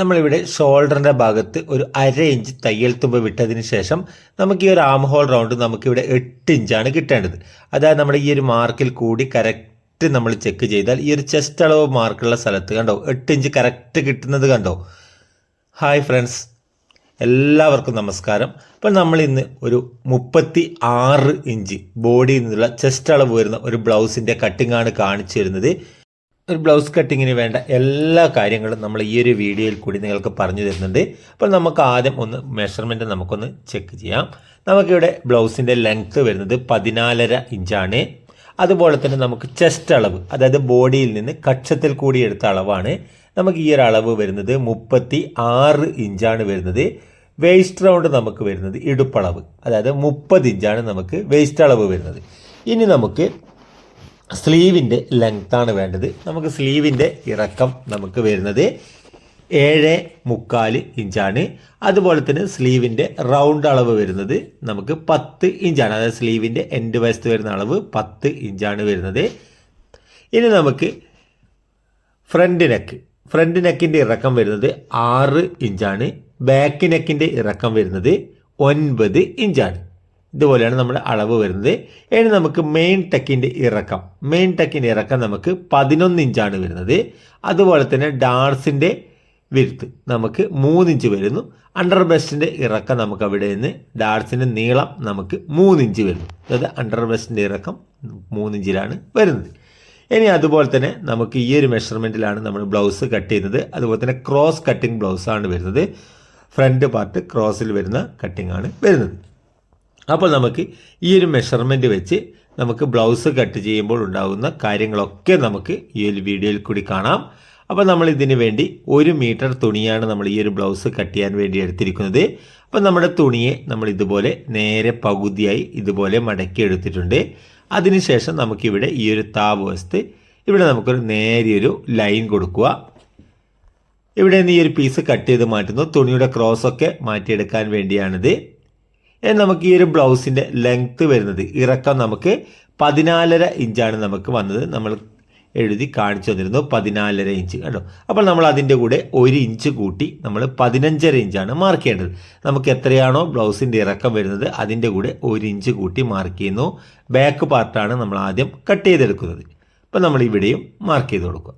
നമ്മളിവിടെ ഷോൾഡറിന്റെ ഭാഗത്ത് ഒരു അര ഇഞ്ച് തയ്യൽ തുമ്പ് വിട്ടതിന് ശേഷം നമുക്ക് ഈ ഒരു ആം ഹോൾ റൗണ്ട് നമുക്കിവിടെ എട്ട് ഇഞ്ചാണ് കിട്ടേണ്ടത്. അതായത് നമ്മുടെ ഈ ഒരു മാർക്കിൽ കൂടി കറക്റ്റ് നമ്മൾ ചെക്ക് ചെയ്താൽ ഈ ഒരു ചെസ്റ്റ് അളവ് മാർക്കുള്ള സ്ഥലത്ത് കണ്ടോ എട്ട് ഇഞ്ച് കറക്റ്റ് കിട്ടുന്നത് കണ്ടോ? ഹായ് ഫ്രണ്ട്സ് എല്ലാവർക്കും നമസ്കാരം. അപ്പോൾ നമ്മൾ ഇന്ന് ഒരു മുപ്പത്തി ആറ് ഇഞ്ച് ബോഡിയിൽ നിന്നുള്ള ചെസ്റ്റ് അളവ് വരുന്ന ഒരു ബ്ലൗസിന്റെ കട്ടിങ്ങാണ് കാണിച്ചു തരുന്നത്. ഒരു ബ്ലൗസ് കട്ടിങ്ങിന് വേണ്ട എല്ലാ കാര്യങ്ങളും നമ്മൾ ഈ ഒരു വീഡിയോയിൽ കൂടി നിങ്ങൾക്ക് പറഞ്ഞു തരുന്നുണ്ട്. അപ്പോൾ നമുക്ക് ആദ്യം ഒന്ന് മെഷർമെന്റ് നമുക്കൊന്ന് ചെക്ക് ചെയ്യാം. നമുക്കിവിടെ ബ്ലൗസിന്റെ ലെങ്ത്ത് വരുന്നത് പതിനാലര ഇഞ്ചാണ് അതുപോലെ തന്നെ നമുക്ക് ചെസ്റ്റ് അളവ് അതായത് ബോഡിയിൽ നിന്ന് കക്ഷത്തിൽ കൂടി എടുത്ത അളവാണ്. നമുക്ക് ഈ ഒരു അളവ് വരുന്നത് മുപ്പത്തി ആറ് ഇഞ്ചാണ് വരുന്നത്. വേസ്റ്റ് റൗണ്ട് നമുക്ക് വരുന്നത് ഇടുപ്പളവ് അതായത് മുപ്പത് ഇഞ്ചാണ് നമുക്ക് വേസ്റ്റ് അളവ് വരുന്നത്. ഇനി നമുക്ക് സ്ലീവിന്റെ ലെങ്ത്താണ് വേണ്ടത്. നമുക്ക് സ്ലീവിന്റെ ഇറക്കം നമുക്ക് വരുന്നത് ഏഴ് മുക്കാൽ ഇഞ്ചാണ്. അതുപോലെ തന്നെ സ്ലീവിന്റെ റൗണ്ട് അളവ് വരുന്നത് നമുക്ക് പത്ത് ഇഞ്ചാണ്. അതായത് സ്ലീവിന്റെ എൻഡ് വശത്ത് വരുന്ന അളവ് പത്ത് ഇഞ്ചാണ് വരുന്നത്. ഇനി നമുക്ക് ഫ്രണ്ട് നെക്ക് ഫ്രണ്ട് നെക്കിന്റെ ഇറക്കം വരുന്നത് ആറ് ഇഞ്ചാണ്. ബാക്ക് നെക്കിന്റെ ഇറക്കം വരുന്നത് ഒൻപത് ഇഞ്ചാണ്. ഇതുപോലെയാണ് നമ്മുടെ അളവ് വരുന്നത്. ഇനി നമുക്ക് മെയിൻ ടെക്കിന്റെ ഇറക്കം. മെയിൻ ടെക്കിന്റെ ഇറക്കം നമുക്ക് പതിനൊന്ന് ഇഞ്ചാണ് വരുന്നത്. അതുപോലെ തന്നെ ഡാർസിന്റെ വിരുത്ത് നമുക്ക് മൂന്നിഞ്ച് വരുന്നു. അണ്ടർ ബെസ്റ്റിന്റെ ഇറക്കം നമുക്ക് അവിടെ നിന്ന് ഡാർസിന്റെ നീളം നമുക്ക് മൂന്നിഞ്ച് വരുന്നു. അതായത് അണ്ടർ ബെസ്റ്റിന്റെ ഇറക്കം മൂന്നിഞ്ചിലാണ് വരുന്നത്. ഇനി അതുപോലെ തന്നെ നമുക്ക് ഈ ഒരു മെഷർമെന്റിലാണ് നമ്മൾ ബ്ലൗസ് കട്ട് ചെയ്യുന്നത്. അതുപോലെ തന്നെ ക്രോസ് കട്ടിങ് ബ്ലൗസാണ് വരുന്നത്. ഫ്രണ്ട് പാർട്ട് ക്രോസിൽ വരുന്ന കട്ടിംഗ് ആണ് വരുന്നത്. അപ്പോൾ നമുക്ക് ഈ ഒരു മെഷർമെന്റ് വെച്ച് നമുക്ക് ബ്ലൗസ് കട്ട് ചെയ്യുമ്പോൾ ഉണ്ടാകുന്ന കാര്യങ്ങളൊക്കെ നമുക്ക് ഈ ഒരു വീഡിയോയിൽ കൂടി കാണാം. അപ്പോൾ നമ്മൾ ഇതിന് വേണ്ടി ഒരു മീറ്റർ തുണിയാണ് നമ്മൾ ഈ ഒരു ബ്ലൗസ് കട്ട് ചെയ്യാൻ വേണ്ടി എടുത്തിരിക്കുന്നത്. അപ്പോൾ നമ്മുടെ തുണിയെ നമ്മൾ ഇതുപോലെ നേരെ പകുതിയായി ഇതുപോലെ മടക്കി എടുത്തിട്ടുണ്ട്. അതിനുശേഷം നമുക്കിവിടെ ഈ ഒരു താപ് വശത്ത് ഇവിടെ നമുക്കൊരു നേരിയൊരു ലൈൻ കൊടുക്കുക. ഇവിടെ നിന്ന് ഈ ഒരു പീസ് കട്ട് ചെയ്ത് മാറ്റുന്നു. തുണിയുടെ ക്രോസൊക്കെ മാറ്റിയെടുക്കാൻ വേണ്ടിയാണിത്. ഇനി നമുക്ക് ഈ ഒരു ബ്ലൗസിന്റെ ലെങ്ത്ത് വരുന്നത് ഇറക്കം നമുക്ക് പതിനാലര ഇഞ്ചാണ് നമുക്ക് വന്നത്. നമ്മൾ എഴുതി കാണിച്ചു തന്നിരുന്നു പതിനാലര ഇഞ്ച് കേട്ടോ അപ്പോൾ നമ്മൾ അതിന്റെ കൂടെ ഒരു ഇഞ്ച് കൂട്ടി നമ്മൾ പതിനഞ്ചര ഇഞ്ചാണ് മാർക്ക് ചെയ്യേണ്ടത്. നമുക്ക് എത്രയാണോ ബ്ലൗസിന്റെ ഇറക്കം വരുന്നത് അതിന്റെ കൂടെ ഒരു ഇഞ്ച് കൂട്ടി മാർക്ക് ചെയ്യുന്നു. ബാക്ക് പാർട്ടാണ് നമ്മൾ ആദ്യം കട്ട് ചെയ്തെടുക്കുന്നത്. അപ്പോൾ നമ്മൾ ഇവിടെയും മാർക്ക് ചെയ്ത് കൊടുക്കുക.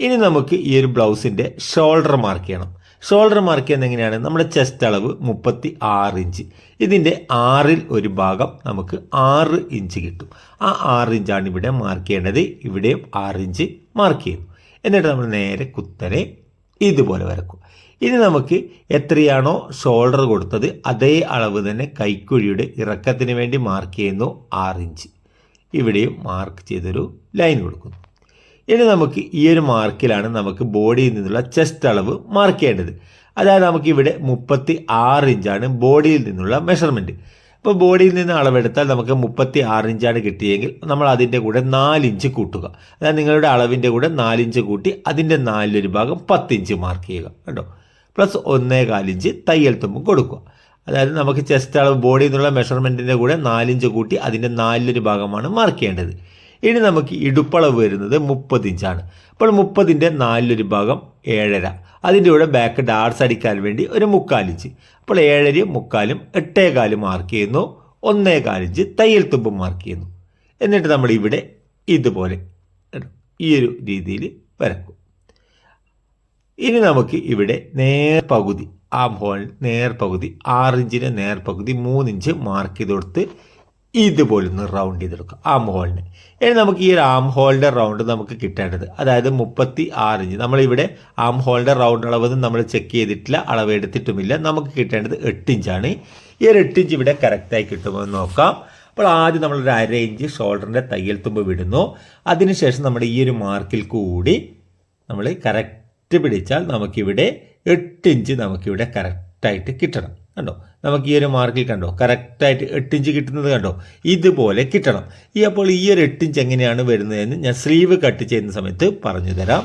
ഇനി നമുക്ക് ഈ ഒരു ബ്ലൗസിന്റെ ഷോൾഡർ മാർക്ക് ചെയ്യണം. ഷോൾഡർ മാർക്ക് ചെയ്യുന്നത് എങ്ങനെയാണ് നമ്മുടെ ചെസ്റ്റ് അളവ് മുപ്പത്തി ആറ് ഇഞ്ച് ഇതിന്റെ ആറിൽ ഒരു ഭാഗം നമുക്ക് ആറ് ഇഞ്ച് കിട്ടും. ആ ആറ് ഇഞ്ചാണ് ഇവിടെ മാർക്ക് ചെയ്യേണ്ടത്. ഇവിടെയും ആറ് ഇഞ്ച് മാർക്ക് ചെയ്യുന്നു. എന്നിട്ട് നമ്മൾ നേരെ കുത്തനെ ഇതുപോലെ വരക്കും. ഇനി നമുക്ക് എത്രയാണോ ഷോൾഡർ കൊടുത്തത് അതേ അളവ് തന്നെ കൈക്കുഴിയുടെ ഇറക്കത്തിന് വേണ്ടി മാർക്ക് ചെയ്യുന്നു ആറ് ഇഞ്ച് ഇവിടെയും മാർക്ക് ചെയ്തൊരു ലൈൻ കൊടുക്കുന്നു. ഇനി നമുക്ക് ഈ ഒരു മാർക്കിലാണ് നമുക്ക് ബോഡിയിൽ നിന്നുള്ള ചെസ്റ്റ് അളവ് മാർക്ക് ചെയ്യേണ്ടത്. അതായത് നമുക്ക് ഇവിടെ മുപ്പത്തി ആറ് ഇഞ്ചാണ് ബോഡിയിൽ നിന്നുള്ള മെഷർമെന്റ് ഇപ്പോൾ ബോഡിയിൽ നിന്ന് അളവെടുത്താൽ നമുക്ക് മുപ്പത്തി ആറ് ഇഞ്ചാണ് കിട്ടിയെങ്കിൽ നമ്മൾ അതിന്റെ കൂടെ നാലിഞ്ച് കൂട്ടുക. അതായത് നിങ്ങളുടെ അളവിന്റെ കൂടെ നാലിഞ്ച് കൂട്ടി അതിന്റെ നാലിലൊരു ഭാഗം പത്തിഞ്ച് മാർക്ക് ചെയ്യുക. കേട്ടോ പ്ലസ് ഒന്നേ കാലിഞ്ച് തയ്യൽ തുമ്പും കൊടുക്കുക. അതായത് നമുക്ക് ചെസ്റ്റ് അളവ് ബോഡിയിൽ നിന്നുള്ള മെഷർമെന്റിന്റെ കൂടെ നാലിഞ്ച് കൂട്ടി അതിന്റെ നാലിലൊരു ഭാഗമാണ് മാർക്ക് ചെയ്യേണ്ടത്. ഇനി നമുക്ക് ഇടുപ്പളവ് വരുന്നത് മുപ്പത് ഇഞ്ചാണ്. അപ്പോൾ മുപ്പതിന്റെ നാലിലൊരു ഭാഗം ഏഴര. അതിന്റെ കൂടെ ബാക്ക് ഡാർസ് അടിക്കാൻ വേണ്ടി ഒരു മുക്കാലിഞ്ച് അപ്പോൾ ഏഴരയും മുക്കാലും എട്ടേകാലും മാർക്ക് ചെയ്യുന്നു. ഒന്നേകാലിഞ്ച് തയ്യൽ തുമ്പും മാർക്ക് ചെയ്യുന്നു. എന്നിട്ട് നമ്മൾ ഇവിടെ ഇതുപോലെ ഈ ഒരു രീതിയിൽ വരക്കും. ഇനി നമുക്ക് ഇവിടെ നേർ പകുതി ആം ഹോൾ നേർ പകുതി ആറിഞ്ചിന് നേർ പകുതി മൂന്നിഞ്ച് മാർക്ക് ചെയ്ത് കൊടുത്ത് ഇതുപോലെ ഒന്ന് റൗണ്ട് ചെയ്തെടുക്കുക ആം ഹോളിന് ഇനി നമുക്ക് ഈ ഒരു ആം ഹോളിന്റെ റൗണ്ട് നമുക്ക് കിട്ടേണ്ടത് അതായത് മുപ്പത്തി ആറ് ഇഞ്ച്. നമ്മളിവിടെ ആം ഹോളിന്റെ റൗണ്ട് അളവൊന്നും നമ്മൾ ചെക്ക് ചെയ്തിട്ടില്ല അളവ് എടുത്തിട്ടുമില്ല നമുക്ക് കിട്ടേണ്ടത് എട്ട് ഇഞ്ചാണ്. ഈ ഒരു എട്ട് ഇഞ്ച് ഇവിടെ കറക്റ്റായി കിട്ടുമോ എന്ന് നോക്കാം. അപ്പോൾ ആദ്യം നമ്മളൊരു അര ഇഞ്ച് ഷോൾഡറിന്റെ തയ്യൽ തുമ്പ് വിടുന്നു. അതിനുശേഷം നമ്മുടെ ഈ ഒരു മാർക്കിൽ കൂടി നമ്മൾ കറക്റ്റ് പിടിച്ചാൽ നമുക്കിവിടെ എട്ട് ഇഞ്ച് നമുക്കിവിടെ കറക്റ്റായിട്ട് കിട്ടണം. കണ്ടോ? നമുക്ക് ഈ ഒരു മാർക്കിൽ കണ്ടോ? കറക്റ്റായിട്ട് എട്ടിഞ്ച് കിട്ടുന്നത് കണ്ടോ? ഇതുപോലെ കിട്ടണം. ഈ അപ്പോൾ ഈ ഒരു എട്ടിഞ്ച് എങ്ങനെയാണ് വരുന്നതെന്ന് ഞാൻ സ്ലീവ് കട്ട് ചെയ്യുന്ന സമയത്ത് പറഞ്ഞു തരാം.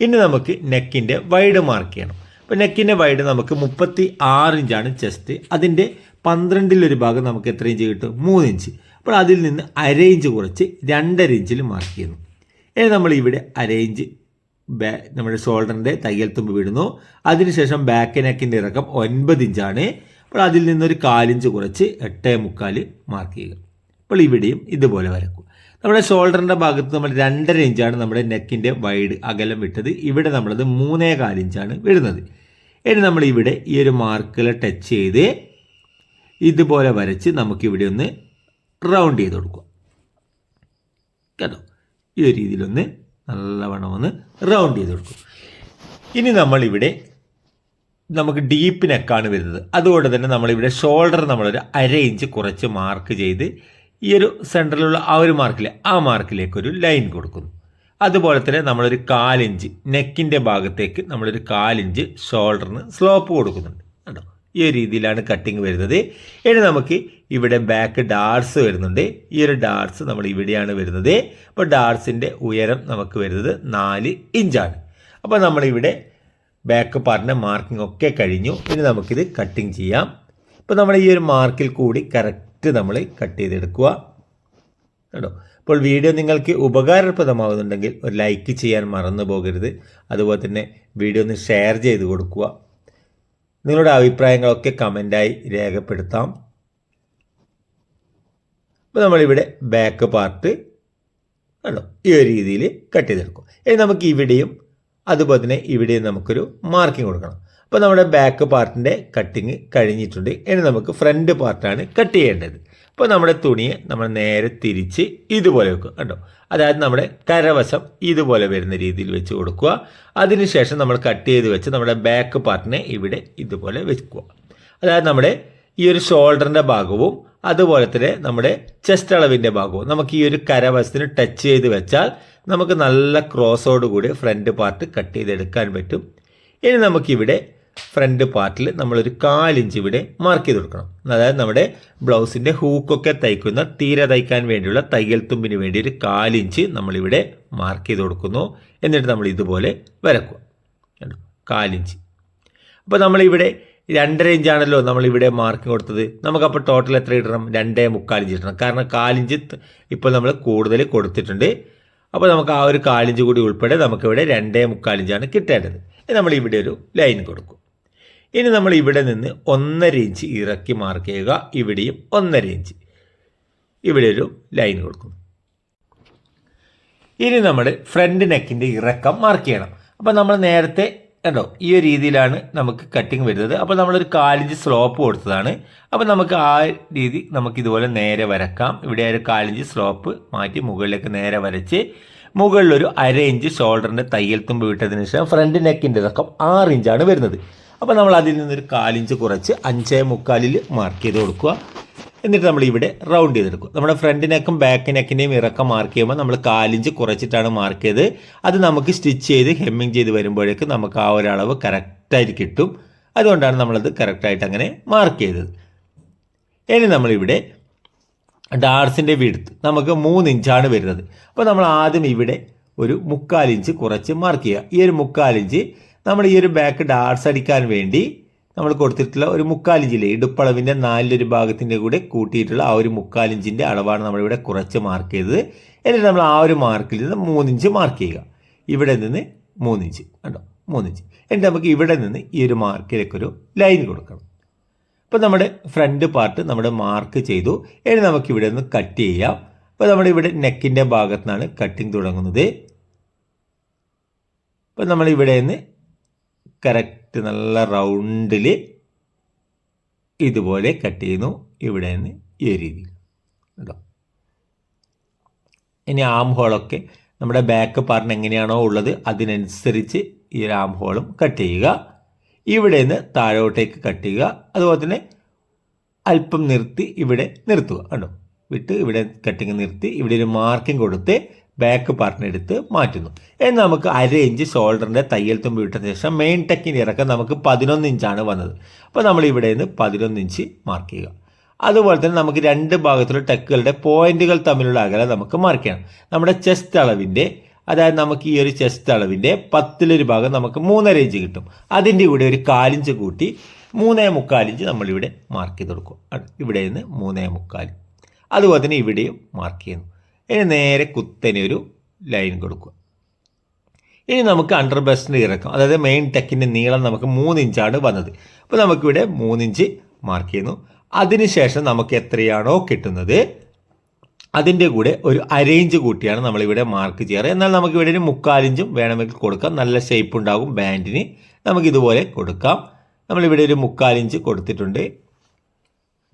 ഇനി നമുക്ക് നെക്കിന്റെ വൈഡ് മാർക്ക് ചെയ്യണം. അപ്പോൾ നെക്കിന്റെ വൈഡ് നമുക്ക് മുപ്പത്തി ആറ് ഇഞ്ചാണ് ചെസ്റ്റ് അതിന്റെ പന്ത്രണ്ടിലൊരു ഭാഗം നമുക്ക് എത്ര ഇഞ്ച് കിട്ടും? മൂന്ന് ഇഞ്ച്. അപ്പോൾ അതിൽ നിന്ന് അര ഇഞ്ച് കുറച്ച് രണ്ടര ഇഞ്ചിൽ മാർക്ക് ചെയ്യുന്നു. ഇനി നമ്മൾ ഇവിടെ അര ഇഞ്ച് ബാ നമ്മുടെ ഷോൾഡറിന്റെ തയ്യൽ തുമ്പ് വിടുന്നു. അതിനുശേഷം ബാക്ക് നെക്കിന്റെ ഇറക്കം ഒൻപത് ഇഞ്ചാണ്. അപ്പോൾ അതിൽ നിന്നൊരു കാലിഞ്ച് കുറച്ച് എട്ടേ മുക്കാൽ മാർക്ക് ചെയ്യുക. അപ്പോൾ ഇവിടെയും ഇതുപോലെ വരക്കും നമ്മുടെ ഷോൾഡറിന്റെ ഭാഗത്ത് നമ്മൾ രണ്ടര ഇഞ്ചാണ് നമ്മുടെ നെക്കിന്റെ വൈഡ് അകലം വിട്ടത്. ഇവിടെ നമ്മളത് മൂന്നേ കാലിഞ്ചാണ് വിടുന്നത്. ഇനി നമ്മൾ ഇവിടെ ഈ ഒരു മാർക്കിൽ ടച്ച് ചെയ്ത് ഇതുപോലെ വരച്ച് നമുക്കിവിടെ ഒന്ന് റൗണ്ട് ചെയ്ത് കൊടുക്കുക. കേട്ടോ? ഈ ഒരു രീതിയിലൊന്ന് നല്ലവണ്ണം ഒന്ന് റൗണ്ട് ചെയ്ത് കൊടുക്കും ഇനി നമ്മളിവിടെ നമുക്ക് ഡീപ്പ് നെക്കാണ് വരുന്നത്. അതുകൊണ്ട് തന്നെ നമ്മളിവിടെ ഷോൾഡർ നമ്മളൊരു അര ഇഞ്ച് കുറച്ച് മാർക്ക് ചെയ്ത് ഈ ഒരു സെന്ററിലുള്ള ആ ഒരു മാർക്കിൽ ആ മാർക്കിലേക്ക് ഒരു ലൈൻ കൊടുക്കുന്നു. അതുപോലെ തന്നെ നമ്മളൊരു കാലിഞ്ച് നെക്കിന്റെ ഭാഗത്തേക്ക് നമ്മളൊരു കാലിഞ്ച് ഷോൾഡറിന് സ്ലോപ്പ് കൊടുക്കുന്നുണ്ട്. കേട്ടോ ഈ ഒരു രീതിയിലാണ് കട്ടിങ് വരുന്നത്. ഇനി നമുക്ക് ഇവിടെ ബാക്ക് ഡാർസ് വരുന്നുണ്ട്. ഈ ഒരു ഡാർസ് നമ്മൾ ഇവിടെയാണ് വരുന്നത്. അപ്പോൾ ഡാർസിന്റെ ഉയരം നമുക്ക് വരുന്നത് നാല് ഇഞ്ചാണ് അപ്പോൾ നമ്മളിവിടെ ബാക്ക് പാർട്ടിന്റെ മാർക്കിംഗ് ഒക്കെ കഴിഞ്ഞു. ഇനി നമുക്കിത് കട്ടിങ് ചെയ്യാം. ഇപ്പോൾ നമ്മൾ ഈ ഒരു മാർക്കിൽ കൂടി കറക്റ്റ് നമ്മൾ കട്ട് ചെയ്തെടുക്കുക. കേട്ടോ അപ്പോൾ വീഡിയോ നിങ്ങൾക്ക് ഉപകാരപ്രദമാകുന്നുണ്ടെങ്കിൽ ഒരു ലൈക്ക് ചെയ്യാൻ മറന്നു പോകരുത്. അതുപോലെ തന്നെ വീഡിയോ ഒന്ന് ഷെയർ ചെയ്ത് കൊടുക്കുക. നിങ്ങളുടെ അഭിപ്രായങ്ങളൊക്കെ കമന്റായി രേഖപ്പെടുത്താം. അപ്പോൾ നമ്മളിവിടെ ബാക്ക് പാർട്ട് കണ്ടോ? ഈ ഒരു രീതിയിൽ കട്ട് ചെയ്തെടുക്കും. ഇനി നമുക്ക് ഇവിടെയും അതുപോലെ തന്നെ ഇവിടെ നമുക്കൊരു മാർക്കിംഗ് കൊടുക്കണം. അപ്പോൾ നമ്മുടെ ബാക്ക് പാർട്ടിന്റെ കട്ടിങ് കഴിഞ്ഞിട്ടുണ്ട്. ഇനി നമുക്ക് ഫ്രണ്ട് പാർട്ടാണ് കട്ട് ചെയ്യേണ്ടത്. അപ്പോൾ നമ്മുടെ തുണിയെ നമ്മൾ നേരെ തിരിച്ച് ഇതുപോലെ വെക്കുക കണ്ടോ? അതായത് നമ്മുടെ കരവശം ഇതുപോലെ വരുന്ന രീതിയിൽ വെച്ച് കൊടുക്കുക. അതിനുശേഷം നമ്മൾ കട്ട് ചെയ്ത് വെച്ച് നമ്മുടെ ബാക്ക് പാർട്ടിനെ ഇവിടെ ഇതുപോലെ വെക്കുക. അതായത് നമ്മുടെ ഈ ഒരു ഷോൾഡറിന്റെ ഭാഗവും അതുപോലെ തന്നെ നമ്മുടെ ചെസ്റ്റ് അളവിന്റെ ഭാഗവും നമുക്ക് ഈ ഒരു കരവശത്തിന് ടച്ച് ചെയ്ത് വെച്ചാൽ നമുക്ക് നല്ല ക്രോസോട് കൂടി ഫ്രണ്ട് പാർട്ട് കട്ട് ചെയ്തെടുക്കാൻ പറ്റും. ഇനി നമുക്കിവിടെ ഫ്രണ്ട് പാർട്ടിൽ നമ്മളൊരു കാലിഞ്ച് ഇവിടെ മാർക്ക് ചെയ്ത് കൊടുക്കണം. അതായത് നമ്മുടെ ബ്ലൗസിന്റെ ഹൂക്കൊക്കെ തയ്ക്കുന്ന തീരെ തയ്ക്കാൻ വേണ്ടിയുള്ള തയ്യൽ തുമ്പിന് വേണ്ടി ഒരു കാലിഞ്ച് നമ്മളിവിടെ മാർക്ക് ചെയ്ത് കൊടുക്കുന്നു. എന്നിട്ട് നമ്മൾ ഇതുപോലെ വരക്കുക. കാലിഞ്ച്. അപ്പോൾ നമ്മളിവിടെ രണ്ടര ഇഞ്ചാണല്ലോ നമ്മളിവിടെ മാർക്ക് കൊടുത്തത്. നമുക്കപ്പോൾ ടോട്ടൽ എത്ര ഇടണം രണ്ടേ മുക്കാലിഞ്ച് ഇടണം കാരണം കാലിഞ്ച് ഇപ്പോൾ നമ്മൾ കൂടുതൽ കൊടുത്തിട്ടുണ്ട്. അപ്പോൾ നമുക്ക് ആ ഒരു കാലിഞ്ച് കൂടി ഉൾപ്പെടെ നമുക്കിവിടെ രണ്ടേ മുക്കാലിഞ്ചാണ് കിട്ടേണ്ടത്. നമ്മൾ ഇവിടെ ഒരു ലൈൻ കൊടുക്കും. ഇനി നമ്മൾ ഇവിടെ നിന്ന് ഒന്നര ഇഞ്ച് ഇറക്കി മാർക്ക് ചെയ്യുക. ഇവിടെയും ഒന്നര ഇഞ്ച്. ഇവിടെ ഒരു ലൈൻ കൊടുക്കും. ഇനി നമ്മൾ ഫ്രണ്ട് നെക്കിന്റെ ഇറക്കം മാർക്ക് ചെയ്യണം. അപ്പോൾ നമ്മൾ നേരത്തെ കണ്ടോ? ഈ ഒരു രീതിയിലാണ് നമുക്ക് കട്ടിങ് വരുന്നത്. അപ്പോൾ നമ്മളൊരു കാലിഞ്ച് സ്ലോപ്പ് കൊടുത്തതാണ്. അപ്പോൾ നമുക്ക് ആ രീതി നമുക്ക് ഇതുപോലെ നേരെ വരക്കാം. ഇവിടെ ഒരു കാലിഞ്ച് സ്ലോപ്പ് മാറ്റി മുകളിലേക്ക് നേരെ വരച്ച് മുകളിലൊരു അര ഇഞ്ച് ഷോൾഡറിന്റെ തയ്യൽ തുമ്പ് വിട്ടതിന് ശേഷം ഫ്രണ്ട് നെക്കിന്റെ ഇറക്കം ആറ് ഇഞ്ചാണ് വരുന്നത്. അപ്പോൾ നമ്മൾ അതിൽ നിന്നൊരു കാലിഞ്ച് കുറച്ച് അഞ്ചേ മുക്കാലിൽ മാർക്ക് ചെയ്ത് കൊടുക്കുക. എന്നിട്ട് നമ്മൾ ഇവിടെ റൗണ്ട് ചെയ്തെടുക്കും. നമ്മുടെ ഫ്രണ്ട് നെക്കും ബാക്ക് നെക്കിന്റെയും ഇറക്കം മാർക്ക് ചെയ്യുമ്പോൾ നമ്മൾ കാലിഞ്ച് കുറച്ചിട്ടാണ് മാർക്ക് ചെയ്ത് അത് നമുക്ക് സ്റ്റിച്ച് ചെയ്ത് ഹെമ്മിങ് ചെയ്ത് വരുമ്പോഴേക്ക് നമുക്ക് ആ ഒരളവ് കറക്റ്റായിട്ട് കിട്ടും. അതുകൊണ്ടാണ് നമ്മളത് കറക്റ്റായിട്ട് അങ്ങനെ മാർക്ക് ചെയ്തത്. ഇനി നമ്മളിവിടെ ഡാർസിന്റെ വിടുത്ത് നമുക്ക് മൂന്ന് ഇഞ്ചാണ് വരുന്നത്. അപ്പോൾ നമ്മൾ ആദ്യം ഇവിടെ ഒരു മുക്കാലിഞ്ച് കുറച്ച് മാർക്ക് ചെയ്യുക. ഈ ഒരു മുക്കാലിഞ്ച് നമ്മൾ ഈ ഒരു ബാക്ക് ഡാർസ് അടിക്കാൻ വേണ്ടി നമ്മൾ കൊടുത്തിട്ടുള്ള ഒരു മുക്കാലിഞ്ചിലെ ഇടുപ്പളവിന്റെ നാലിലൊരു ഭാഗത്തിന്റെ കൂടെ കൂട്ടിയിട്ടുള്ള ആ ഒരു മുക്കാലിഞ്ചിന്റെ അളവാണ് നമ്മളിവിടെ കുറച്ച് മാർക്ക് ചെയ്തത്. എന്നിട്ട് നമ്മൾ ആ ഒരു മാർക്കിൽ നിന്ന് മൂന്നിഞ്ച് മാർക്ക് ചെയ്യുക. ഇവിടെ നിന്ന് മൂന്നിഞ്ച് കണ്ടോ? മൂന്നിഞ്ച് എന്നിട്ട് നമുക്ക് ഇവിടെ നിന്ന് ഈ ഒരു മാർക്കിലേക്കൊരു ലൈൻ കൊടുക്കണം. അപ്പോൾ നമ്മുടെ ഫ്രണ്ട് പാർട്ട് നമ്മൾ മാർക്ക് ചെയ്തു. ഇനി നമുക്ക് ഇവിടെ നിന്ന് കട്ട് ചെയ്യാം. അപ്പോൾ നമ്മുടെ ഇവിടെ നെക്കിന്റെ ഭാഗത്തു നിന്നാണ് കട്ടിങ് തുടങ്ങുന്നത്. അപ്പോൾ നമ്മൾ ഇവിടെ നിന്ന് കറക്റ്റ് നല്ല റൗണ്ടിൽ ഇതുപോലെ കട്ട് ചെയ്യുന്നു. ഇവിടെ നിന്ന് ഈ രീതിയിൽ. കേട്ടോ ഇനി ആം ഹോളൊക്കെ നമ്മുടെ ബാക്ക് പാർട്ട് എങ്ങനെയാണോ ഉള്ളത് അതിനനുസരിച്ച് ഈ ആം ഹോളും കട്ട് ചെയ്യുക. ഇവിടെ നിന്ന് താഴോട്ടേക്ക് കട്ട് ചെയ്യുക. അതുപോലെ തന്നെ അല്പം നിർത്തി ഇവിടെ നിർത്തുക. കണ്ടോ? വിട്ട് ഇവിടെ കട്ടിങ് നിർത്തി ഇവിടെ ഒരു മാർക്കിംഗ് കൊടുത്ത് ബാക്ക് പാർട്ടിനെടുത്ത് മാറ്റുന്നു. ഇനി നമുക്ക് അര ഇഞ്ച് ഷോൾഡറിന്റെ തയ്യൽ തുമ്പ് വിട്ട ശേഷം മെയിൻ ടെക്കിന്റെ ഇറക്കം നമുക്ക് പതിനൊന്ന് ഇഞ്ചാണ് വന്നത്. അപ്പോൾ നമ്മൾ ഇവിടെ നിന്ന് പതിനൊന്ന് ഇഞ്ച് മാർക്ക് ചെയ്യുക. അതുപോലെ തന്നെ നമുക്ക് രണ്ട് ഭാഗത്തുള്ള ടെക്കുകളുടെ പോയിന്റുകൾ തമ്മിലുള്ള അകലം നമുക്ക് മാർക്ക് ചെയ്യണം. നമ്മുടെ ചെസ്റ്റ് അളവിന്റെ അതായത് നമുക്ക് ഈ ഒരു ചെസ്റ്റ് അളവിന്റെ പത്തിലൊരു ഭാഗം നമുക്ക് മൂന്നര ഇഞ്ച് കിട്ടും. അതിന്റെ കൂടെ ഒരു കാലിഞ്ച് കൂട്ടി മൂന്നേ മുക്കാലിഞ്ച് നമ്മളിവിടെ മാർക്ക് ചെയ്ത് കൊടുക്കും. ഇവിടെ നിന്ന് മൂന്നേ മുക്കാൽ. അതുപോലെ തന്നെ ഇവിടെയും മാർക്ക് ചെയ്യുന്നു. ഇനി നേരെ കുത്തനെ ഒരു ലൈൻ കൊടുക്കുക. ഇനി നമുക്ക് അണ്ടർ ബസ്റ്റിന്റെ ഇറക്കം. അതായത് മെയിൻ ടെക്കിന്റെ നീളം നമുക്ക് മൂന്ന് ഇഞ്ചാണ് വന്നത്. അപ്പോൾ നമുക്കിവിടെ മൂന്നിഞ്ച് മാർക്ക് ചെയ്യുന്നു. അതിനുശേഷം നമുക്ക് എത്രയാണോ കിട്ടുന്നത്? അതിന്റെ കൂടെ ഒരു അരയിഞ്ച് കൂട്ടിയാണ് നമ്മളിവിടെ മാർക്ക് ചെയ്യാറ്. എന്നാൽ നമുക്കിവിടെ ഒരു മുക്കാലിഞ്ചും വേണമെങ്കിൽ കൊടുക്കാം. നല്ല ഷേപ്പ് ഉണ്ടാകും ബാൻഡിന് നമുക്കിതുപോലെ കൊടുക്കാം. നമ്മളിവിടെ ഒരു മുക്കാലിഞ്ച് കൊടുത്തിട്ടുണ്ട്.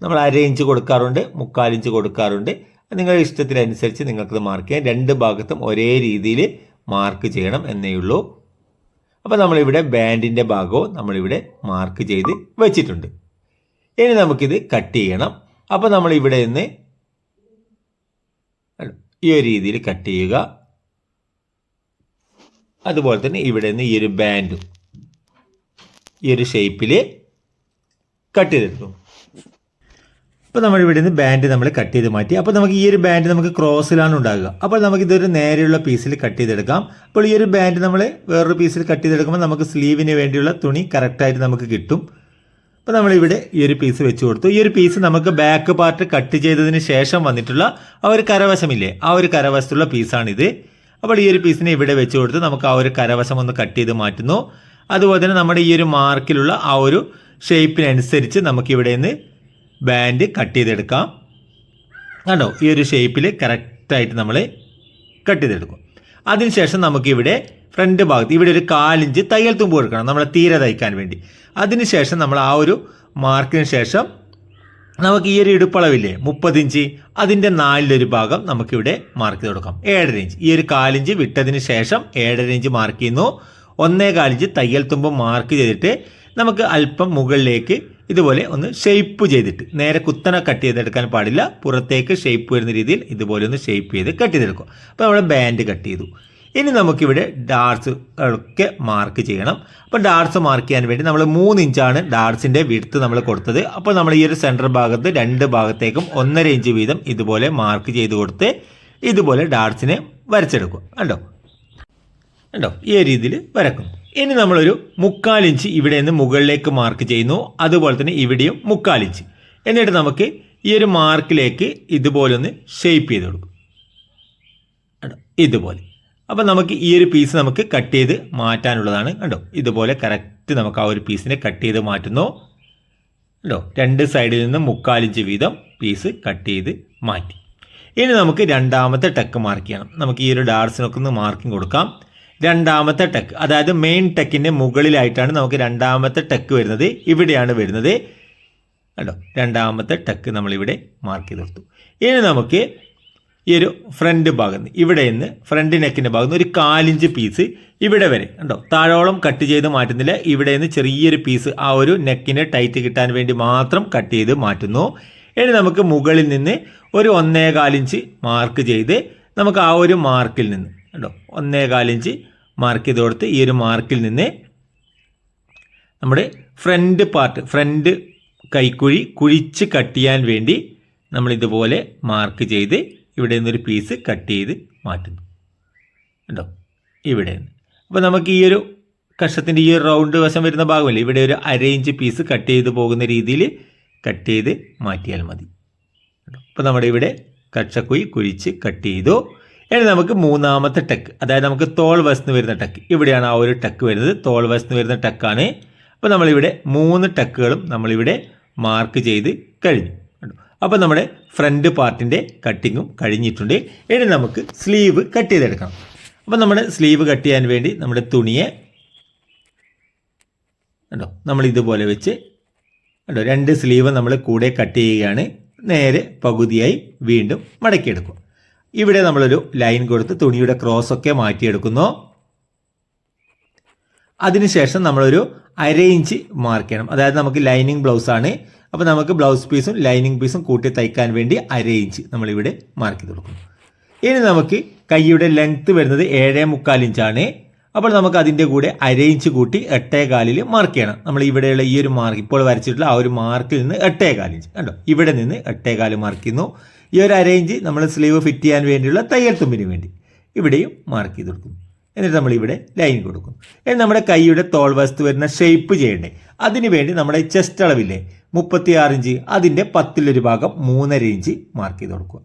നമ്മൾ അരേഞ്ച് കൊടുക്കാറുണ്ട്. മുക്കാലിഞ്ച് കൊടുക്കാറുണ്ട്. നിങ്ങളുടെ ഇഷ്ടത്തിനനുസരിച്ച് നിങ്ങൾക്കത് മാർക്ക് ചെയ്യാം രണ്ട് ഭാഗത്തും ഒരേ രീതിയിൽ മാർക്ക് ചെയ്യണം എന്നേ ഉള്ളൂ. അപ്പോൾ നമ്മളിവിടെ ബാൻഡിന്റെ ഭാഗവും നമ്മളിവിടെ മാർക്ക് ചെയ്ത് വെച്ചിട്ടുണ്ട്. ഇനി നമുക്കിത് കട്ട് ചെയ്യണം. അപ്പോൾ നമ്മൾ ഇവിടെ നിന്ന് ഈ ഒരു രീതിയിൽ കട്ട് ചെയ്യുക. അതുപോലെ തന്നെ ഇവിടെ നിന്ന് ഈ ഒരു ബാൻഡും ഈ ഒരു ഷേപ്പിൽ കട്ട് ചെയ്തെടുക്കും അപ്പോൾ നമ്മൾ ഇവിടെ നിന്ന് ബാൻഡ് നമ്മൾ കട്ട് ചെയ്ത് മാറ്റി. അപ്പോൾ നമുക്ക് ഈ ഒരു ബാൻഡ് നമുക്ക് ക്രോസിലാണ് ഉണ്ടാകുക അപ്പോൾ നമുക്ക് ഇതൊരു നേരെയുള്ള പീസിൽ കട്ട് ചെയ്തെടുക്കാം. അപ്പോൾ ഈ ഒരു ബാൻഡ് നമ്മൾ വേറൊരു പീസിൽ കട്ട് ചെയ്തെടുക്കുമ്പോൾ നമുക്ക് സ്ലീവിന് വേണ്ടിയുള്ള തുണി കറക്റ്റായിട്ട് നമുക്ക് കിട്ടും. അപ്പോൾ നമ്മളിവിടെ ഈ ഒരു പീസ് വെച്ച് കൊടുത്തു. ഈ ഒരു പീസ് നമുക്ക് ബാക്ക് പാർട്ട് കട്ട് ചെയ്തതിന് ശേഷം വന്നിട്ടുള്ള ആ ഒരു കരവശമില്ലേ? ആ ഒരു കരവശത്തുള്ള പീസാണിത് അപ്പോൾ ഈ ഒരു പീസിനെ ഇവിടെ വെച്ച് കൊടുത്ത് നമുക്ക് ആ ഒരു കരവശം ഒന്ന് കട്ട് ചെയ്ത് മാറ്റുന്നു. അതുപോലെ തന്നെ നമ്മുടെ ഈ ഒരു മാർക്കിലുള്ള ആ ഒരു ഷേപ്പിനനുസരിച്ച് നമുക്കിവിടെ നിന്ന് ബാൻഡ് കട്ട് ചെയ്തെടുക്കാം. കണ്ടോ? ഈ ഒരു ഷേപ്പിൽ കറക്റ്റായിട്ട് നമ്മൾ കട്ട് ചെയ്തെടുക്കും. അതിനുശേഷം നമുക്കിവിടെ ഫ്രണ്ട് ഭാഗത്ത് ഇവിടെ ഒരു കാലിഞ്ച് തയ്യൽ തുമ്പ് കൊടുക്കണം. നമ്മളെ തീരെ തയ്ക്കാൻ വേണ്ടി. അതിനുശേഷം നമ്മൾ ആ ഒരു മാർക്കിന് ശേഷം നമുക്ക് ഈ ഒരു ഇടുപ്പളവില്ലേ മുപ്പതിഞ്ച് അതിന്റെ നാലിലൊരു ഭാഗം നമുക്കിവിടെ മാർക്ക് ചെയ്ത് കൊടുക്കാം. ഏഴര ഇഞ്ച്. ഈ ഒരു കാലിഞ്ച് വിട്ടതിന് ശേഷം ഏഴര ഇഞ്ച് മാർക്ക് ചെയ്യുന്നു. ഒന്നേ കാലിഞ്ച് തയ്യൽ തുമ്പ് മാർക്ക് ചെയ്തിട്ട് നമുക്ക് അല്പം മുകളിലേക്ക് ഇതുപോലെ ഒന്ന് ഷേപ്പ് ചെയ്തിട്ട്. നേരെ കുത്തനെ കട്ട് ചെയ്തെടുക്കാൻ പാടില്ല. പുറത്തേക്ക് ഷേപ്പ് വരുന്ന രീതിയിൽ ഇതുപോലെ ഒന്ന് ഷേപ്പ് ചെയ്ത് കട്ട് ചെയ്തെടുക്കും അപ്പോൾ നമ്മൾ ബാൻഡ് കട്ട് ചെയ്തു. ഇനി നമുക്കിവിടെ ഡാർസ് ഒക്കെ മാർക്ക് ചെയ്യണം. അപ്പോൾ ഡാർസ് മാർക്ക് ചെയ്യാൻ വേണ്ടി നമ്മൾ മൂന്ന് ഇഞ്ചാണ് ഡാർസിന്റെ വിടുത്ത് നമ്മൾ കൊടുത്തത്. അപ്പോൾ നമ്മൾ ഈ ഒരു സെന്റർ ഭാഗത്ത് രണ്ട് ഭാഗത്തേക്കും ഒന്നര ഇഞ്ച് വീതം ഇതുപോലെ മാർക്ക് ചെയ്ത് കൊടുത്ത് ഇതുപോലെ ഡാർസിനെ വരച്ചെടുക്കും കണ്ടോ? കണ്ടോ? ഈ രീതിയിൽ വരക്കും ഇനി നമ്മളൊരു മുക്കാലിഞ്ച് ഇവിടെ നിന്ന് മുകളിലേക്ക് മാർക്ക് ചെയ്യുന്നു. അതുപോലെ തന്നെ ഇവിടെയും മുക്കാലിഞ്ച് എന്നിട്ട് നമുക്ക് ഈ ഒരു മാർക്കിലേക്ക് ഇതുപോലെ ഒന്ന് ഷേപ്പ് ചെയ്ത് കൊടുക്കും. ഇതുപോലെ. അപ്പോൾ നമുക്ക് ഈ ഒരു പീസ് നമുക്ക് കട്ട് ചെയ്ത് മാറ്റാനുള്ളതാണ്. കണ്ടോ? ഇതുപോലെ കറക്റ്റ് നമുക്ക് ആ ഒരു പീസിനെ കട്ട് ചെയ്ത് മാറ്റുന്നു. കണ്ടോ? രണ്ട് സൈഡിൽ നിന്ന് മുക്കാലിഞ്ച് വീതം പീസ് കട്ട് ചെയ്ത് മാറ്റി. ഇനി നമുക്ക് രണ്ടാമത്തെ ടെക്ക് മാർക്ക് ചെയ്യണം. നമുക്ക് ഈ ഒരു ഡാർസിനൊക്കെ ഒന്ന് മാർക്കിംഗ് കൊടുക്കാം. രണ്ടാമത്തെ ടെക്ക് അതായത് മെയിൻ ടെക്കിന്റെ മുകളിലായിട്ടാണ് നമുക്ക് രണ്ടാമത്തെ ടെക്ക് വരുന്നത്. ഇവിടെയാണ് വരുന്നത്. കണ്ടോ? രണ്ടാമത്തെ ടെക്ക് നമ്മളിവിടെ മാർക്ക് ചെയ്ത് കൊടുത്തു. ഇനി നമുക്ക് ഈ ഒരു ഫ്രണ്ട് ഭാഗം ഇവിടെ നിന്ന് ഫ്രണ്ട് നെക്കിന്റെ ഭാഗത്ത് ഒരു കാലിഞ്ച് പീസ് ഇവിടെ വരെ ഉണ്ടോ താഴോളം കട്ട് ചെയ്ത് മാറ്റുന്നില്ല. ഇവിടെ നിന്ന് ചെറിയൊരു പീസ് ആ ഒരു നെക്കിനെ ടൈറ്റ് കിട്ടാൻ വേണ്ടി മാത്രം കട്ട് ചെയ്ത് മാറ്റുന്നു. ഇനി നമുക്ക് മുകളിൽ നിന്ന് ഒരു ഒന്നേ കാലിഞ്ച് മാർക്ക് ചെയ്ത് നമുക്ക് ആ ഒരു മാർക്കിൽ നിന്ന് കണ്ടോ? ഒന്നേ കാലിഞ്ച് മാർക്ക് ചെയ്ത് കൊടുത്ത് ഈ ഒരു മാർക്കിൽ നിന്ന് നമ്മുടെ ഫ്രണ്ട് പാർട്ട് ഫ്രണ്ട് കൈക്കുഴി കുഴിച്ച് കട്ട് ചെയ്യാൻ വേണ്ടി നമ്മൾ ഇതുപോലെ മാർക്ക് ചെയ്ത് ഇവിടെ നിന്നൊരു പീസ് കട്ട് ചെയ്ത് മാറ്റുന്നു. കണ്ടോ? ഇവിടെ നിന്ന്. അപ്പോൾ നമുക്ക് ഈ ഒരു കഷത്തിന്റെ ഈ ഒരു റൗണ്ട് വശം വരുന്ന ഭാഗമല്ലേ? ഇവിടെ ഒരു അര ഇഞ്ച് പീസ് കട്ട് ചെയ്ത് പോകുന്ന രീതിയിൽ കട്ട് ചെയ്ത് മാറ്റിയാൽ മതി. അപ്പോൾ നമ്മുടെ ഇവിടെ കക്ഷക്കുഴി കുഴിച്ച് കട്ട് ചെയ്തു. ഇനി നമുക്ക് മൂന്നാമത്തെ ടെക്ക് അതായത് നമുക്ക് തോൾ വശത്ത് വരുന്ന ടെക്ക് ഇവിടെയാണ് ആ ഒരു ടെക്ക് വരുന്നത്. തോൾ വശത്ത് വരുന്ന ടെക്കാണ് അപ്പോൾ നമ്മളിവിടെ മൂന്ന് ടെക്കുകളും നമ്മളിവിടെ മാർക്ക് ചെയ്ത് കഴിഞ്ഞു. അപ്പോൾ നമ്മുടെ ഫ്രണ്ട് പാർട്ടിന്റെ കട്ടിങ്ങും കഴിഞ്ഞിട്ടുണ്ട്. ഇനി നമുക്ക് സ്ലീവ് കട്ട് ചെയ്തെടുക്കണം അപ്പോൾ നമ്മുടെ സ്ലീവ് കട്ട് ചെയ്യാൻ വേണ്ടി നമ്മുടെ തുണിയെ കണ്ടോ? നമ്മൾ ഇതുപോലെ വെച്ച് കണ്ടോ? രണ്ട് സ്ലീവ് നമ്മൾ കൂടെ കട്ട് ചെയ്യുകയാണ്. നേരെ പകുതിയായി വീണ്ടും മടക്കിയെടുക്കും. ഇവിടെ നമ്മളൊരു ലൈൻ കൊടുത്ത് തുണിയുടെ ക്രോസ് ഒക്കെ മാറ്റിയെടുക്കുന്നു. അതിനുശേഷം നമ്മളൊരു അര ഇഞ്ച് മാർക്ക് ചെയ്യണം. അതായത് നമുക്ക് ലൈനിങ് ബ്ലൗസ് ആണ്. അപ്പോൾ നമുക്ക് ബ്ലൗസ് പീസും ലൈനിങ് പീസും കൂട്ടി തയ്ക്കാൻ വേണ്ടി അര ഇഞ്ച് നമ്മളിവിടെ മാർക്ക് ചെയ്ത് കൊടുക്കും ഇനി നമുക്ക് കൈയുടെ ലെങ്ത്ത് വരുന്നത് ഏഴേ മുക്കാൽ ഇഞ്ചാണ് അപ്പോൾ നമുക്ക് അതിന്റെ കൂടെ അര ഇഞ്ച് കൂട്ടി എട്ടേ കാലിൽ മാർക്ക് ചെയ്യണം. നമ്മൾ ഇവിടെയുള്ള ഈ ഒരു മാർക്ക് ഇപ്പോൾ വരച്ചിട്ടുള്ള ആ ഒരു മാർക്കിൽ നിന്ന് എട്ടേ കാലിഞ്ച് കണ്ടോ? ഇവിടെ നിന്ന് എട്ടേ കാൽ മാർക്ക് ചെയ്യുന്നു. ഈ ഒരു അരേഞ്ച് നമ്മൾ സ്ലീവ് ഫിറ്റ് ചെയ്യാൻ വേണ്ടിയുള്ള തയ്യൽ തുമ്പിന് വേണ്ടി. ഇവിടെയും മാർക്ക് ചെയ്ത് കൊടുക്കും. എന്നിട്ട് നമ്മൾ ഇവിടെ ലൈൻ കൊടുക്കും. ഇനി നമ്മുടെ കൈയുടെ തോൾ വസ്തു വരുന്ന ഷേപ്പ് ചെയ്യണ്ടേ? അതിന് വേണ്ടി നമ്മുടെ ചെസ്റ്റ് അളവില്ലേ? മുപ്പത്തിയാറ് ഇഞ്ച്. അതിന്റെ പത്തിലൊരു ഭാഗം മൂന്നര ഇഞ്ച് മാർക്ക് ചെയ്ത് കൊടുക്കുക.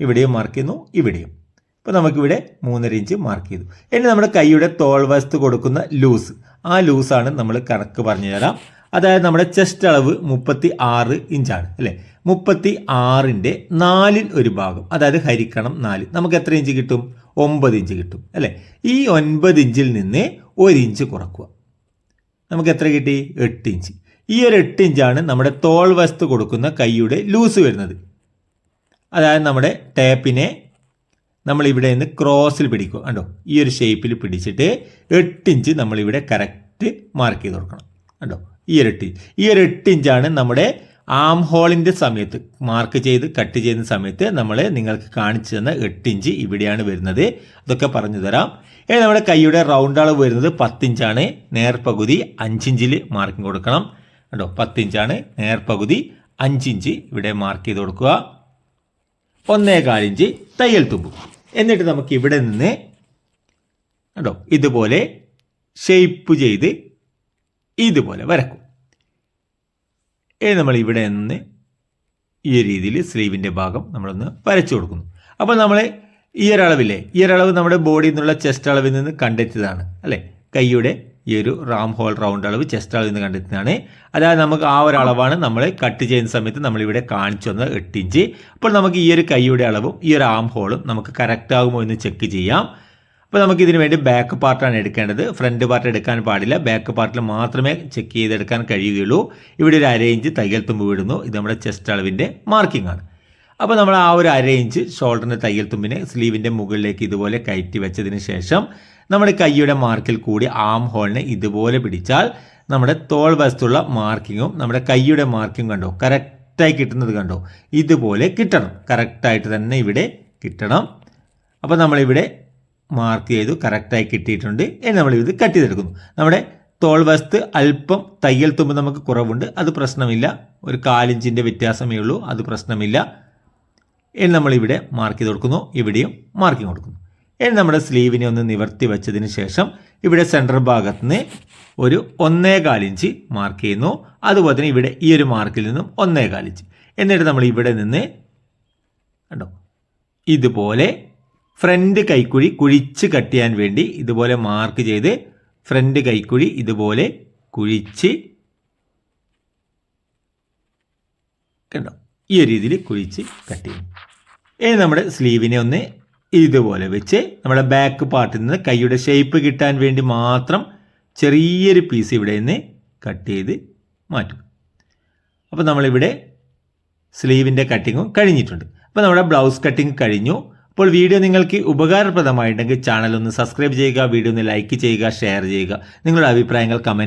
ഇവിടെയും മാർക്ക് ചെയ്യുന്നു ഇവിടെയും. ഇപ്പോൾ നമുക്കിവിടെ മൂന്നര ഇഞ്ച് മാർക്ക് ചെയ്തു. ഇനി നമ്മുടെ കൈയുടെ തോൾ വസ്തു കൊടുക്കുന്ന ലൂസ് ആ ലൂസാണ് നമ്മൾ കണക്ക് പറഞ്ഞു തരാം. അതായത് നമ്മുടെ ചെസ്റ്റ് അളവ് മുപ്പത്തി ആറ് ഇഞ്ചാണ് അല്ലേ? മുപ്പത്തി ആറിന്റെ നാലിൽ ഒരു ഭാഗം. അതായത് ഹരിക്കണം നാല്. നമുക്ക് എത്ര ഇഞ്ച് കിട്ടും? ഒമ്പത് ഇഞ്ച് കിട്ടും. അല്ലേ? ഈ ഒൻപത് ഇഞ്ചിൽ നിന്ന് ഒരു ഇഞ്ച് കുറക്കുക. നമുക്ക് എത്ര കിട്ടി? എട്ട് ഇഞ്ച്. ഈ ഒരു എട്ട് ഇഞ്ചാണ് നമ്മുടെ തോൾ വസ്തു കൊടുക്കുന്ന കൈയുടെ ലൂസ് വരുന്നത്. അതായത് നമ്മുടെ ടേപ്പിനെ നമ്മൾ ഇവിടെ നിന്ന് ക്രോസിൽ പിടിക്കുക. കണ്ടോ? ഈ ഒരു ഷേപ്പിൽ പിടിച്ചിട്ട് എട്ട് ഇഞ്ച് നമ്മളിവിടെ കറക്റ്റ് മാർക്ക് ചെയ്ത് കൊടുക്കണം. കണ്ടോ? ഈ ഒരു എട്ട് ഈ ഒരു എട്ട് ഇഞ്ചാണ് നമ്മുടെ ആം ഹോളിന്റെ സമയത്ത് മാർക്ക് ചെയ്ത് കട്ട് ചെയ്യുന്ന സമയത്ത് നമ്മൾ നിങ്ങൾക്ക് കാണിച്ചു തന്ന എട്ട് ഇഞ്ച് ഇവിടെയാണ് വരുന്നത്. അതൊക്കെ പറഞ്ഞു തരാം. ഇനി നമ്മുടെ കൈയുടെ റൗണ്ട് അളവ് വരുന്നത് പത്തിഞ്ചാണ്. നേർപകുതി അഞ്ചിഞ്ചിൽ മാർക്കിംഗ് കൊടുക്കണം. കേട്ടോ പത്തിഞ്ചാണ്. നേർപകുതി അഞ്ചിഞ്ച് ഇവിടെ മാർക്ക് ചെയ്ത് കൊടുക്കുക. ഒന്നേ കാലിഞ്ച് തയ്യൽ തുമ്പ്. എന്നിട്ട് നമുക്ക് ഇവിടെ നിന്ന് കേട്ടോ ഇതുപോലെ ഷേപ്പ് ചെയ്ത് ഇതുപോലെ വരക്കും ഇനി നമ്മൾ ഇവിടെ നിന്ന് ഈ രീതിയിൽ സ്ലീവിന്റെ ഭാഗം നമ്മളൊന്ന് വരച്ചു കൊടുക്കുന്നു. അപ്പോൾ നമ്മൾ ഈ ഒരളവില്ലേ ഈ ഒരളവ് നമ്മുടെ ബോഡിയിൽ നിന്നുള്ള ചെസ്റ്റ് അളവിൽ നിന്ന് കണ്ടെത്തിയതാണ് അല്ലേ? കൈയുടെ ഈ ഒരു റാം ഹോൾ റൗണ്ട് അളവ് ചെസ്റ്റ് അളവിൽ നിന്ന് കണ്ടെത്തിയതാണ്. അതായത് നമുക്ക് ആ ഒരു അളവാണ് നമ്മൾ കട്ട് ചെയ്യുന്ന സമയത്ത് നമ്മളിവിടെ കാണിച്ചു വന്നത് എട്ട് ഇഞ്ച്. അപ്പോൾ നമുക്ക് ഈ ഒരു കൈയുടെ അളവും ഈ ഒരു ആം ഹോളും നമുക്ക് കറക്റ്റ് ആകുമോ എന്ന് ചെക്ക് ചെയ്യാം. അപ്പോൾ നമുക്ക് ഇതിന് വേണ്ടി ബാക്ക് പാർട്ടാണ് എടുക്കേണ്ടത്. ഫ്രണ്ട് പാർട്ട് എടുക്കാൻ പാടില്ല. ബാക്ക് പാർട്ടിൽ മാത്രമേ ചെക്ക് ചെയ്തെടുക്കാൻ കഴിയുകയുള്ളൂ. ഇവിടെ ഒരു അര ഇഞ്ച് തയ്യൽ തുമ്പ് വിടുന്നു. ഇത് നമ്മുടെ ചെസ്റ്റ് അളവിന്റെ മാർക്കിംഗ് ആണ്. അപ്പോൾ നമ്മൾ ആ ഒരു അരയിഞ്ച് ഷോൾഡറിന്റെ തയ്യൽ തുമ്പിനെ സ്ലീവിന്റെ മുകളിലേക്ക് ഇതുപോലെ കയറ്റി വെച്ചതിന് ശേഷം നമ്മുടെ കൈയുടെ മാർക്കിൽ കൂടി ആം ഹോളിനെ ഇതുപോലെ പിടിച്ചാൽ നമ്മുടെ തോൾ വശത്തുള്ള മാർക്കിങ്ങും നമ്മുടെ കൈയുടെ മാർക്കിംഗ് കണ്ടോ? കറക്റ്റായി കിട്ടുന്നത് കണ്ടോ? ഇതുപോലെ കിട്ടണം. കറക്റ്റായിട്ട് തന്നെ ഇവിടെ കിട്ടണം. അപ്പോൾ നമ്മളിവിടെ മാർക്ക് ചെയ്തു കറക്റ്റായി കിട്ടിയിട്ടുണ്ട് ഇനി നമ്മൾ ഇത് കട്ട് ചെയ്തെടുക്കുന്നു. നമ്മുടെ തോൾ വശത്ത് അല്പം തയ്യൽ തുമ്പ് നമുക്ക് കുറവുണ്ട് അത് പ്രശ്നമില്ല. ഒരു കാലിഞ്ചിന്റെ വ്യത്യാസമേ ഉള്ളൂ അത് പ്രശ്നമില്ല ഇനി നമ്മളിവിടെ മാർക്ക് ചെയ്ത് കൊടുക്കുന്നു ഇവിടെയും മാർക്കിംഗ് കൊടുക്കുന്നു. ഇനി നമ്മുടെ സ്ലീവിനെ ഒന്ന് നിവർത്തി വെച്ചതിന് ശേഷം ഇവിടെ സെന്റർ ഭാഗത്ത് നിന്ന് ഒരു ഒന്നേ കാലിഞ്ച് മാർക്ക് ചെയ്യുന്നു. അതുപോലെ തന്നെ ഇവിടെ ഈ ഒരു മാർക്കിൽ നിന്നും ഒന്നേ കാലിഞ്ച്. എന്നിട്ട് നമ്മൾ ഇവിടെ നിന്ന് കണ്ടോ ഇതുപോലെ ഫ്രണ്ട് കൈക്കുഴി കുഴിച്ച് കട്ട് ചെയ്യാൻ വേണ്ടി ഇതുപോലെ മാർക്ക് ചെയ്ത് ഫ്രണ്ട് കൈക്കുഴി ഇതുപോലെ കുഴിച്ച് കണ്ടോ? ഈ ഒരു രീതിയിൽ കുഴിച്ച് കട്ട് ചെയ്യും. ഇനി നമ്മുടെ സ്ലീവിനെ ഒന്ന് ഇതുപോലെ വെച്ച് നമ്മുടെ ബാക്ക് പാർട്ടിൽ നിന്ന് കൈയുടെ ഷേപ്പ് കിട്ടാൻ വേണ്ടി മാത്രം ചെറിയൊരു പീസ് ഇവിടെ നിന്ന് കട്ട് ചെയ്ത് മാറ്റും അപ്പോൾ നമ്മളിവിടെ സ്ലീവിന്റെ കട്ടിങ്ങും കഴിഞ്ഞിട്ടുണ്ട്. അപ്പോൾ നമ്മുടെ ബ്ലൗസ് കട്ടിങ് കഴിഞ്ഞു. അപ്പോൾ വീഡിയോ നിങ്ങൾക്ക് ഉപകാരപ്രദമായിട്ടുണ്ടെങ്കിൽ ചാനൽ ഒന്ന് സബ്സ്ക്രൈബ് ചെയ്യുക വീഡിയോ ഒന്ന് ലൈക്ക് ചെയ്യുക ഷെയർ ചെയ്യുക. നിങ്ങളുടെ അഭിപ്രായങ്ങൾ കമന്റ്